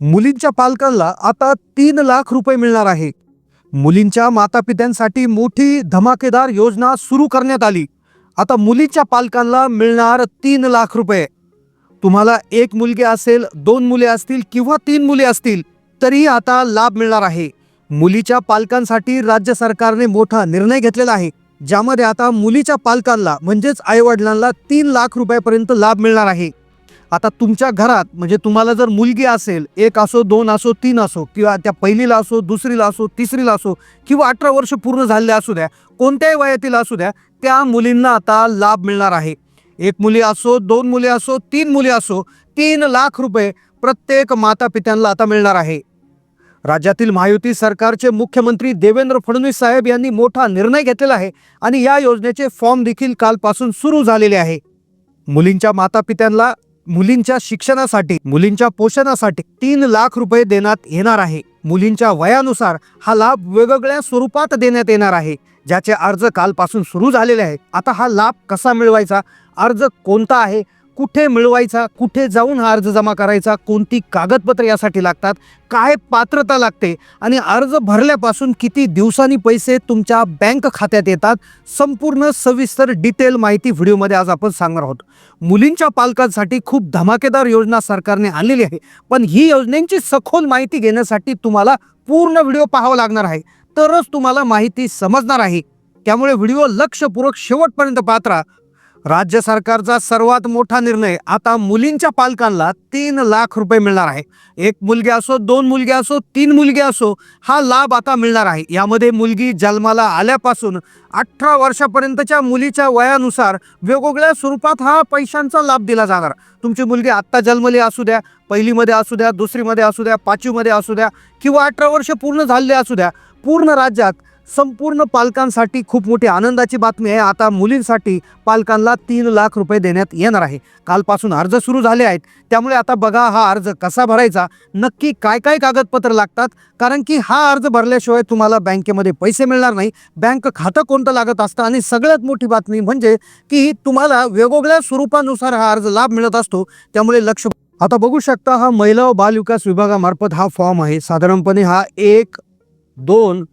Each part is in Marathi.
मुलींच्या पालकांना आता तीन लाख रुपये मिळणार आहे. मुलींच्या मातापित्यांसाठी मोठी धमाकेदार योजना सुरू करण्यात आली. आता मुलीच्या पालकांना मिळणार तीन लाख रुपये. तुम्हाला एक मुलगी असेल दोन मुले असतील किंवा तीन मुले असतील तरी आता लाभ मिळणार आहे. मुलीच्या पालकांसाठी राज्य सरकारने मोठा निर्णय घेतलेला आहे ज्यामध्ये आता मुलीच्या पालकांना म्हणजेच आईवडिलांना तीन लाख रुपयापर्यंत लाभ मिळणार आहे. आता तुमच्या घरात म्हणजे तुम्हाला जर मुलगी असेल एक असो दोन असो तीन असो किंवा त्या पहिलीला असो दुसरीला असो तिसरीला असो किंवा अठरा वर्ष पूर्ण झालेले असू द्या कोणत्याही वयातील असू द्या त्या मुलींना आता लाभ मिळणार आहे. एक मुली असो दोन मुली असो तीन मुली असो तीन लाख रुपये प्रत्येक माता पित्यांना आता मिळणार आहे. राज्यातील महायुती सरकारचे मुख्यमंत्री देवेंद्र फडणवीस साहेब यांनी मोठा निर्णय घेतलेला आहे आणि या योजनेचे फॉर्म देखील कालपासून सुरू झालेले आहे. मुलींच्या मातापित्यांना मुलींच्या शिक्षणासाठी मुलींच्या पोषणासाठी तीन लाख रुपये देण्यात येणार आहे. मुलींच्या वयानुसार हा लाभ वेगवेगळ्या स्वरूपात देण्यात येणार आहे. ज्याचे अर्ज कालपासून सुरू झालेले आहे. आता हा लाभ कसा मिळवायचा? अर्ज कोणता आहे? कुठे मिळवायचा कुठे जाऊन हा अर्ज जमा करायचा कोणती कागदपत्र यासाठी लागतात काय पात्रता लागते आणि अर्ज भरल्यापासून किती दिवसांनी पैसे तुमच्या बँक खात्यात येतात संपूर्ण सविस्तर डिटेल माहिती व्हिडिओमध्ये आज आपण सांगणार आहोत. मुलींच्या पालकांसाठी खूप धमाकेदार योजना सरकारने आणलेली आहे पण ही योजनेची सखोल माहिती घेण्यासाठी तुम्हाला पूर्ण व्हिडिओ पाहावा लागणार आहे. तरच तुम्हाला माहिती समजणार आहे. त्यामुळे व्हिडिओ लक्षपूर्वक शेवटपर्यंत पात्रा राज्य सरकारचा सर्वात मोठा निर्णय आता मुलींच्या पालकांना तीन लाख रुपये मिळणार आहे. एक मुलगी असो दोन मुलगी असो तीन मुलगी असो हा लाभ आता मिळणार आहे. यामध्ये मुलगी जन्माला आल्यापासून अठरा वर्षापर्यंतच्या मुलीच्या वयानुसार वेगवेगळ्या स्वरूपात हा पैशांचा लाभ दिला जाणार. तुमची मुलगी आत्ता जन्मली असू द्या पहिलीमध्ये असू द्या दुसरीमध्ये असू द्या पाचवीमध्ये असू द्या किंवा अठरा वर्ष पूर्ण झालेले असू द्या पूर्ण राज्यात संपूर्ण पालकांसाठी खूप मोठी आनंदाची बातमी आहे. आता मुलींसाठी पालकांना तीन लाख रुपये देण्यात येणार आहे. कालपासून अर्ज सुरू झाले आहेत. त्यामुळे आता बघा हा अर्ज कसा भरायचा. नक्की काय काय कागदपत्र लागतात? कारण की हा अर्ज भरल्याशिवाय तुम्हाला बँकेमध्ये पैसे मिळणार नाही. बँक खातं कोणतं लागत असतं? आणि सगळ्यात मोठी बातमी म्हणजे की तुम्हाला वेगवेगळ्या स्वरूपानुसार हा अर्ज लाभ मिळत असतो. त्यामुळे लक्ष आता बघू शकता हा महिला व बालविकास विभागामार्फत हा फॉर्म आहे. साधारणपणे हा एक दोन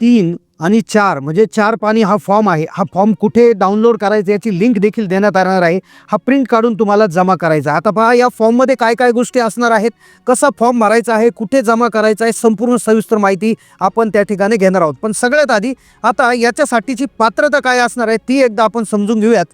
तीन आणि चार म्हणजे चार पाणी हा फॉर्म आहे. हा फॉर्म कुठे डाउनलोड करायचा याची लिंक देखील देण्यात येणार आहे. हा प्रिंट काढून तुम्हाला जमा करायचा आता पहा या फॉर्ममध्ये काय काय गोष्टी असणार आहेत? कसा फॉर्म भरायचा आहे? कुठे जमा करायचा आहे? संपूर्ण सविस्तर माहिती आपण त्या ठिकाणी घेणार आहोत. पण सगळ्यात आधी आता याच्यासाठीची पात्रता काय असणार आहे ती एकदा आपण समजून घेऊयात.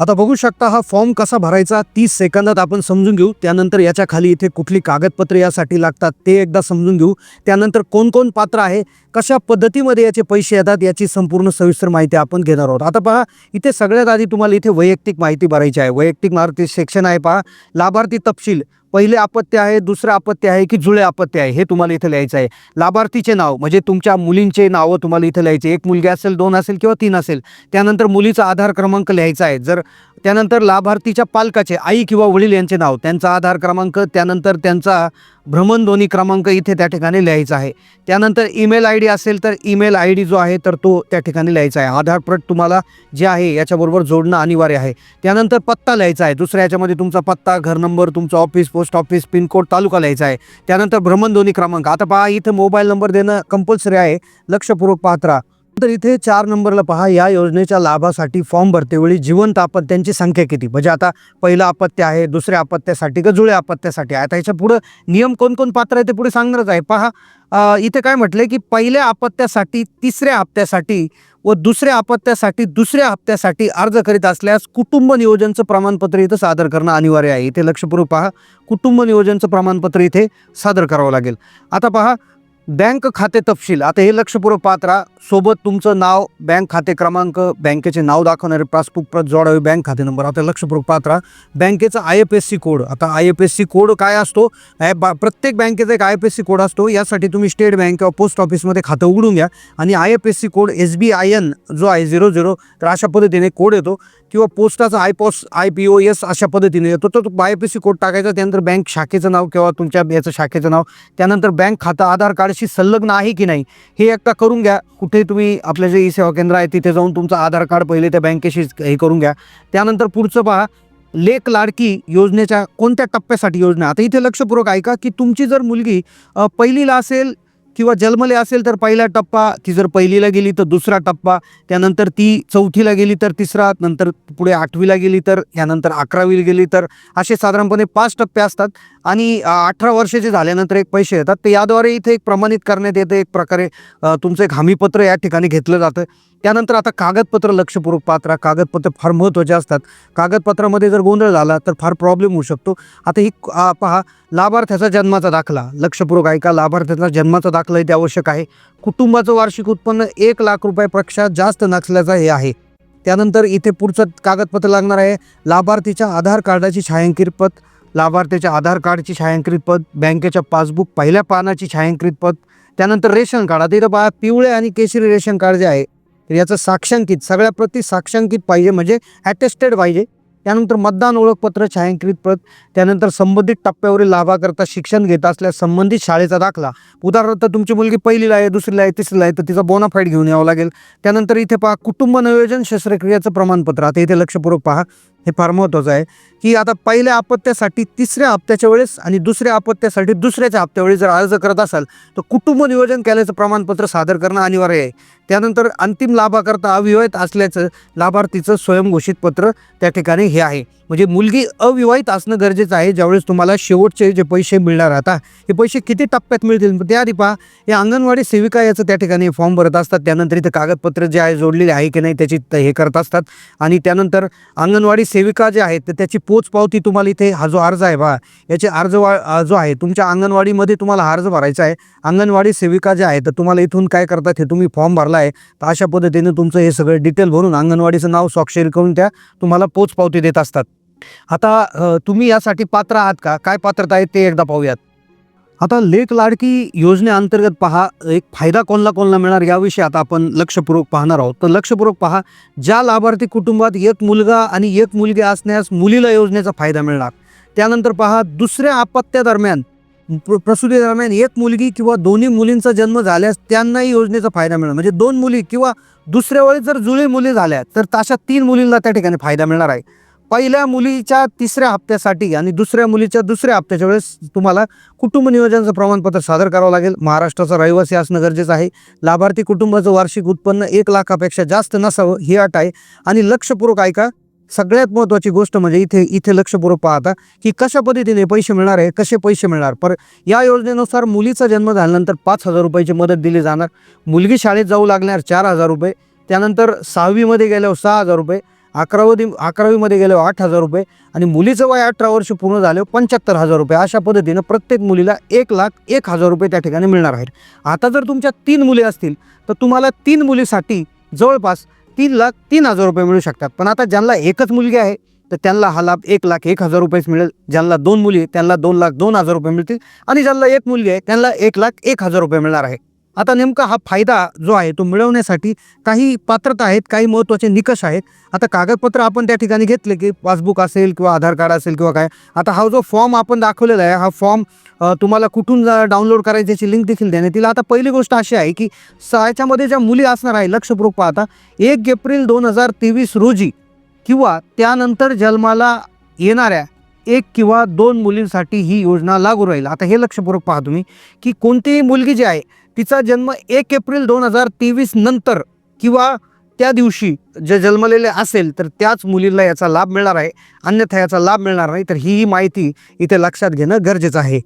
आता बघू शकता हा फॉर्म कसा भरायचा तीस सेकंदात आपण समजून घेऊ. त्यानंतर याच्या खाली इथे कुठली कागदपत्रे यासाठी लागतात ते एकदा समजून घेऊ. त्यानंतर कोण कोण पात्र आहे कशा पद्धतीमध्ये याचे पैसे येतात याची संपूर्ण सविस्तर माहिती आपण घेणार आहोत. आता पहा इथे सगळ्यात आधी तुम्हाला इथे वैयक्तिक माहिती भरायची आहे. वैयक्तिक मारुती सेक्शन आहे पहा. लाभार्थी तपशील पहिले अपत्य आहे दुसरं अपत्य आहे की जुळे अपत्य आहे हे तुम्हाला इथं लिहायचं आहे. लाभार्थीचे नाव म्हणजे तुमच्या मुलींचे नावं तुम्हाला इथं लिहायचे एक मुलगी असेल दोन असेल किंवा तीन असेल त्यानंतर मुलीचा आधार क्रमांक लिहायचा आहे. जर त्यानंतर लाभार्थीच्या पालकाचे आई किंवा वडील यांचे नाव त्यांचा आधार क्रमांक त्यानंतर त्यांचा भ्रमणध्वनी क्रमांक इथे त्या ठिकाणी लिहायचा आहे. त्यानंतर ईमेल आय डी असेल तर ईमेल आय डी जो आहे तर तो त्या ठिकाणी लिहायचा आहे. आधार तुम्हाला जे आहे याच्याबरोबर जोडणं अनिवार्य आहे. त्यानंतर पत्ता लिहायचा आहे. दुसऱ्या याच्यामध्ये तुमचा पत्ता घर नंबर तुमचं office post office pincode taluka लिहायचा आहे. त्यानंतर भ्रमणध्वनी क्रमांक. आता पहा इथं मोबाईल नंबर देणं कंपल्सरी आहे. लक्षपूर्वक पाहत राहा. तर इथे चार नंबरला पहा या योजनेच्या लाभासाठी फॉर्म भरतेवेळी जिवंत आपत्त्यांची संख्या किती? म्हणजे आता पहिलं अपत्य आहे दुसऱ्या अपत्यासाठी का जुळ्या अपत्यासाठी आता ह्याच्या पुढं नियम कोण कोण पात्र आहे ते पुढे सांगणारच आहे. पहा इथे काय म्हटलंय की पहिल्या अपत्यासाठी तिसऱ्या हप्त्यासाठी व दुसऱ्या अपत्यासाठी दुसऱ्या हप्त्यासाठी अर्ज करीत असल्यास कुटुंब नियोजनचं प्रमाणपत्र इथं सादर करणं अनिवार्य आहे. इथे लक्षपूर्वक पहा कुटुंब नियोजनचं प्रमाणपत्र इथे सादर करावं लागेल. आता पहा बँक खाते तपशील. आता हे लक्षपूर्वक पात्रा सोबत तुमचं नाव बँक खाते क्रमांक बँकेचे नाव दाखवणारे पासबुक प्रत जोडावे बँक खाते नंबर. आता लक्षपूर्वक पात्रा बँकेचा I F S C code आता I F S C code काय असतो? प्रत्येक बँकेचा एक I F S C code असतो. यासाठी तुम्ही स्टेट बँक किंवा पोस्ट ऑफिसमध्ये खातं उघडून घ्या. आणि I F S C code S B I N जो आहे झिरो झिरो तर अशा पद्धतीने कोड येतो. किंवा पोस्टाचा आय पॉस आय पी ओ एस अशा पद्धतीने येतो. तर तो आय एस सी कोड टाकायचा त्यानंतर बँक शाखेचं नाव किंवा तुमच्या याचं शाखेचं नाव त्यानंतर बँक खातं आधार कार्डशी संलग्न आहे की नाही हे एकदा करून घ्या. कुठे तुम्ही आपलं जे ई सेवा केंद्र आहे तिथे जाऊन तुमचं आधार कार्ड पहिले त्या बँकेशी हे करून घ्या. त्यानंतर पुढचं पहा लेक लाडकी योजनेच्या कोणत्या टप्प्यासाठी योजना? आता इथे लक्षपूर्वक ऐका की तुमची जर मुलगी पहिलीला असेल किंवा जन्मले असेल तर पहिला टप्पा ती जर पहिलीला गेली तर दुसरा टप्पा त्यानंतर ती चौथीला गेली तर तिसरा नंतर पुढे आठवीला गेली तर यानंतर अकरावीला गेली तर असे साधारणपणे पाच टप्पे असतात. आणि अठरा वर्षाचे झाल्यानंतर एक पैसे येतात ते याद्वारे इथे एक प्रमाणित करण्यात येतं. एक प्रकारे तुमचं एक हमीपत्र या ठिकाणी घेतलं जातं. त्यानंतर आता कागदपत्र लक्षपूर्वक पात्रा कागदपत्र फार महत्त्वाचे असतात. कागदपत्रामध्ये जर गोंधळ झाला तर फार प्रॉब्लेम होऊ शकतो. आता ही पहा लाभार्थ्याचा जन्माचा दाखला. लक्षपूर्वक ऐका. लाभार्थ्याचा जन्माचा दाखला इथे आवश्यक आहे. कुटुंबाचं वार्षिक उत्पन्न एक लाख रुपयापेक्षा जास्त नसल्याचं हे आहे. त्यानंतर इथे पुढचं कागदपत्र लागणार आहे. लाभार्थीच्या आधार कार्डाची छायांकित पत लाभार्थ्याच्या आधार कार्डची छायांकित पत बँकेच्या पासबुक पहिल्या पानाची छायांकित पत त्यानंतर रेशन कार्ड. आता इथं पहा पिवळे आणि केशरी रेशन कार्ड जे आहे याचं साक्षांकित सगळ्या प्रति साक्षांकित पाहिजे म्हणजे ॲटेस्टेड पाहिजे. त्यानंतर मतदान ओळखपत्र छायांकित प्रत त्यानंतर संबंधित टप्प्यावरील लाभाकरता शिक्षण घेत असल्यास संबंधित शाळेचा दाखला. उदाहरणार्थ तुमची मुलगी पहिलीला आहे दुसरीला आहे तिसरीला आहे तर तिचा बोनाफाईट घेऊन यावं लागेल. त्यानंतर इथे पहा कुटुंब नियोजन शस्त्रक्रियाचं प्रमाणपत्र. आता इथे लक्षपूर्वक पहा. हे फार महत्त्वाचं आहे की आता पहिल्या अपत्यासाठी तिसऱ्या हप्त्याच्या वेळेस आणि दुसऱ्या अपत्यासाठी दुसऱ्याच्या हप्त्यावेळी जर अर्ज करत असाल तर कुटुंब नियोजन केल्याचं प्रमाणपत्र सादर करणं अनिवार्य आहे. त्यानंतर अंतिम लाभाकरता अविवाहित असल्याचं लाभार्थीचं स्वयंघोषित पत्र त्या ठिकाणी हे आहे. म्हणजे मुलगी अविवाहित असणं गरजेचं आहे ज्यावेळेस तुम्हाला शेवटचे जे पैसे मिळणार आता हे पैसे किती टप्प्यात मिळतील? त्याआधी पहा हे अंगणवाडी सेविका याचं त्या ठिकाणी फॉर्म भरत असतात. त्यानंतर इथं कागदपत्र जे आहे जोडलेले आहे की नाही त्याची हे करत असतात. आणि त्यानंतर अंगणवाडी सेविका जे आहेत तर त्याची पोचपावती तुम्हाला इथे हा जो अर्ज आहे बा याचे अर्ज वा जो आहे तुमच्या अंगणवाडीमध्ये तुम्हाला अर्ज भरायचा आहे. अंगणवाडी सेविका जे आहे तर तुम्हाला इथून काय करतात हे तुम्ही फॉर्म भरला आहे तर अशा पद्धतीने तुमचं हे सगळं डिटेल भरून अंगणवाडीचं नाव स्वाक्षरी करून त्या तुम्हाला पोचपावती देत असतात. आता तुम्ही यासाठी पात्र आहात का? काय पात्रता आहे ते एकदा पाहूयात. आता लेख लाडकी योजनेअंतर्गत पहा एक फायदा कोणला कोणला मिळणार याविषयी आता आपण लक्षपूर्वक पाहणार आहोत. तर लक्षपूर्वक पहा ज्या लाभार्थी कुटुंबात एक मुलगा आणि एक मुलगी असण्यास मुलीला योजनेचा फायदा मिळणार त्यानंतर पहा दुसऱ्या अपत्यादरम्यान प्र प्रसूती दरम्यान एक मुलगी किंवा दोन्ही मुलींचा जन्म झाल्यास त्यांनाही योजनेचा फायदा मिळणार. म्हणजे दोन मुली किंवा दुसऱ्या वेळी जर जुळी मुली झाल्या तर तशा तीन मुलींना त्या ठिकाणी फायदा मिळणार आहे. पहिल्या मुलीच्या तिसऱ्या हप्त्यासाठी आणि दुसऱ्या मुलीच्या दुसऱ्या हप्त्याच्या वेळेस तुम्हाला कुटुंब नियोजनाचं प्रमाणपत्र सादर करावं लागेल. महाराष्ट्राचा रहिवासी असणं गरजेचं आहे. लाभार्थी कुटुंबाचं वार्षिक उत्पन्न एक लाखापेक्षा जास्त नसावं ही अट आहे. आणि लक्षपूर्वक ऐका सगळ्यात महत्त्वाची गोष्ट म्हणजे इथे इथे लक्षपूर्वक पाहता की कशा पद्धतीने पैसे मिळणार आहे कसे पैसे मिळणार? पर या योजनेनुसार मुलीचा जन्म झाल्यानंतर पाच हजार रुपयाची मदत दिली जाणार. मुलगी शाळेत जाऊ लागणार चार हजार रुपये त्यानंतर सहावीमध्ये गेल्यावर सहा हजार रुपये अकरावी अकरावीमध्ये गेले आठ हजार रुपये. आणि मुलीचं वय अठरा वर्ष पूर्ण झालं पंच्याहत्तर हजार रुपये. अशा पद्धतीनं प्रत्येक मुलीला एक लाख एक हजार रुपये त्या ठिकाणी मिळणार आहेत. आता जर तुमच्या तीन मुली असतील तर तुम्हाला तीन मुलीसाठी जवळपास तीन लाख तीन हजार रुपये मिळू शकतात. पण आता ज्यांना एकच मुलगी आहे तर त्यांना हा लाभ एक लाख एक हजार रुपयेच मिळेल. ज्यांना दोन मुली त्यांना दोन लाख दोन हजार रुपये मिळतील. आणि ज्यांना एक मुलगी आहे त्यांना एक लाख एक हजार रुपये मिळणार आहे. आता नेमका हा फायदा जो आहे तो मिळवण्यासाठी काही पात्रता आहेत काही महत्त्वाचे निकष आहेत. आता कागदपत्र आपण त्या ठिकाणी घेतले की पासबुक असेल किंवा आधार कार्ड असेल किंवा काय. आता हा जो फॉर्म आपण दाखवलेला आहे हा फॉर्म तुम्हाला कुठून डाउनलोड करायची लिंक देखील देण्यात येईल. आता पहिली गोष्ट अशी आहे की स- याच्यामध्ये ज्या मुली असणार आहे लक्षपूर्वक पाहता एक एप्रिल दोन हजार तेवीस रोजी किंवा त्यानंतर जन्माला येणाऱ्या एक किंवा दोन मुलींसाठी ही योजना लागू राहील. आता हे लक्षपूर्वक पहा तुम्ही की कोणतीही मुलगी जी आहे तिचा जन्म एक एप्रिल दोन हजार तेवीस नंतर किंवा त्या दिवशी जे जन्मलेले असेल तर त्याच मुलीला याचा लाभ मिळणार आहे. अन्यथा याचा लाभ मिळणार नाही. तर ही ही माहिती इथे लक्षात घेणं गरजेचं आहे.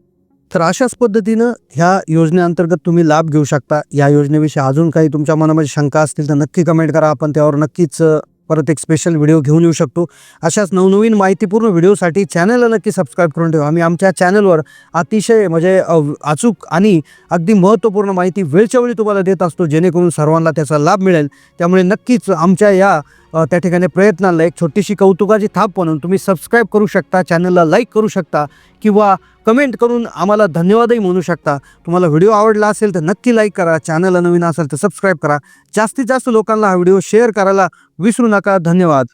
तर अशाच पद्धतीनं ह्या योजनेअंतर्गत तुम्ही लाभ घेऊ शकता. या योजनेविषयी अजून काही तुमच्या मनामध्ये शंका असतील तर नक्की कमेंट करा. आपण त्यावर नक्कीच परत एक स्पेशल व्हिडिओ घेऊन येऊ शकतो. अशाच नवनवीन माहितीपूर्ण व्हिडिओसाठी चॅनलला नक्की सबस्क्राईब करून ठेवा. आम्ही आमच्या चॅनलवर अतिशय म्हणजे अचूक आणि अगदी महत्त्वपूर्ण माहिती वेळच्या वेळी तुम्हाला देत असतो जेणेकरून सर्वांना त्याचा लाभ मिळेल. त्यामुळे नक्कीच आमच्या या त्या ठिकाणी प्रयत्नाला एक छोटीशी कौतुकाची थाप म्हणून तुम्ही सबस्क्राईब करू शकता चॅनलला लाईक करू शकता किंवा कमेंट करून आम्हाला धन्यवादही म्हणू शकता. तुम्हाला व्हिडिओ आवडला असेल तर नक्की लाईक करा. चॅनलला नवीन असेल तर सबस्क्राईब करा. जास्तीत जास्त लोकांना हा व्हिडिओ शेअर करायला विसरू नका. धन्यवाद.